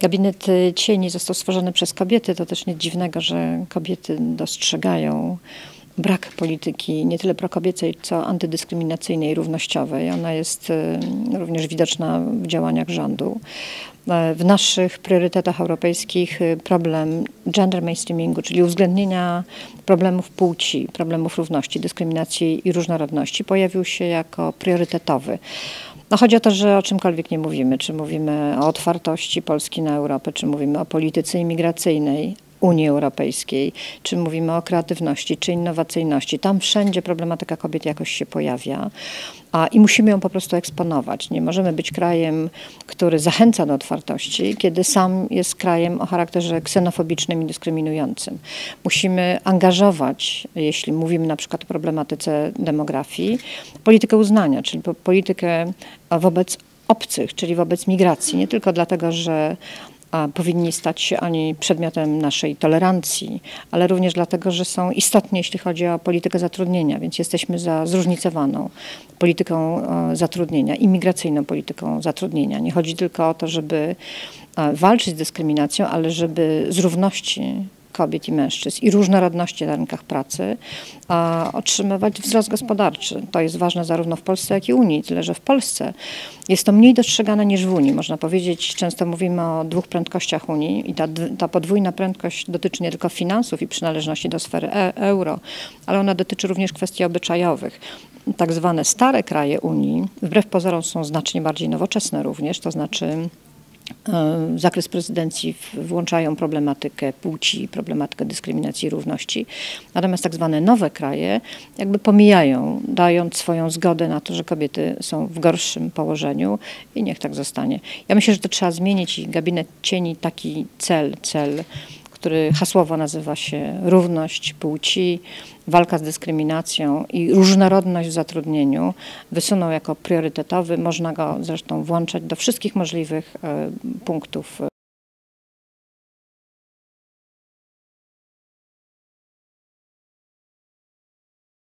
Gabinet cieni został stworzony przez kobiety. To też nic dziwnego, że kobiety dostrzegają brak polityki nie tyle prokobiecej, co antydyskryminacyjnej równościowej. Ona jest y, również widoczna w działaniach rządu. E, w naszych priorytetach europejskich y, problem gender mainstreamingu, czyli uwzględnienia problemów płci, problemów równości, dyskryminacji i różnorodności, pojawił się jako priorytetowy. No chodzi o to, że o czymkolwiek nie mówimy, czy mówimy o otwartości Polski na Europę, czy mówimy o polityce imigracyjnej, Unii Europejskiej, czy mówimy o kreatywności, czy innowacyjności. Tam wszędzie problematyka kobiet jakoś się pojawia a, i musimy ją po prostu eksponować. Nie możemy być krajem, który zachęca do otwartości, kiedy sam jest krajem o charakterze ksenofobicznym i dyskryminującym. Musimy angażować, jeśli mówimy na przykład o problematyce demografii, politykę uznania, czyli politykę wobec obcych, czyli wobec migracji. Nie tylko dlatego, że powinni stać się oni przedmiotem naszej tolerancji, ale również dlatego, że są istotni, jeśli chodzi o politykę zatrudnienia, więc jesteśmy za zróżnicowaną polityką e, zatrudnienia, imigracyjną polityką zatrudnienia. Nie chodzi tylko o to, żeby e, walczyć z dyskryminacją, ale żeby z równości kobiet i mężczyzn i różnorodności na rynkach pracy, a otrzymywać wzrost gospodarczy. To jest ważne zarówno w Polsce, jak i Unii, tyle że w Polsce jest to mniej dostrzegane niż w Unii. Można powiedzieć, często mówimy o dwóch prędkościach Unii i ta, ta podwójna prędkość dotyczy nie tylko finansów i przynależności do sfery e euro, ale ona dotyczy również kwestii obyczajowych tak zwane stare kraje Unii, wbrew pozorom są znacznie bardziej nowoczesne również, to znaczy zakres prezydencji włączają problematykę płci, problematykę dyskryminacji i równości. Natomiast tak zwane nowe kraje jakby pomijają, dając swoją zgodę na to, że kobiety są w gorszym położeniu i niech tak zostanie. Ja myślę, że to trzeba zmienić i gabinet cieni taki cel, cel który hasłowo nazywa się równość płci, walka z dyskryminacją i różnorodność w zatrudnieniu, wysunął jako priorytetowy. Można go zresztą włączać do wszystkich możliwych e, punktów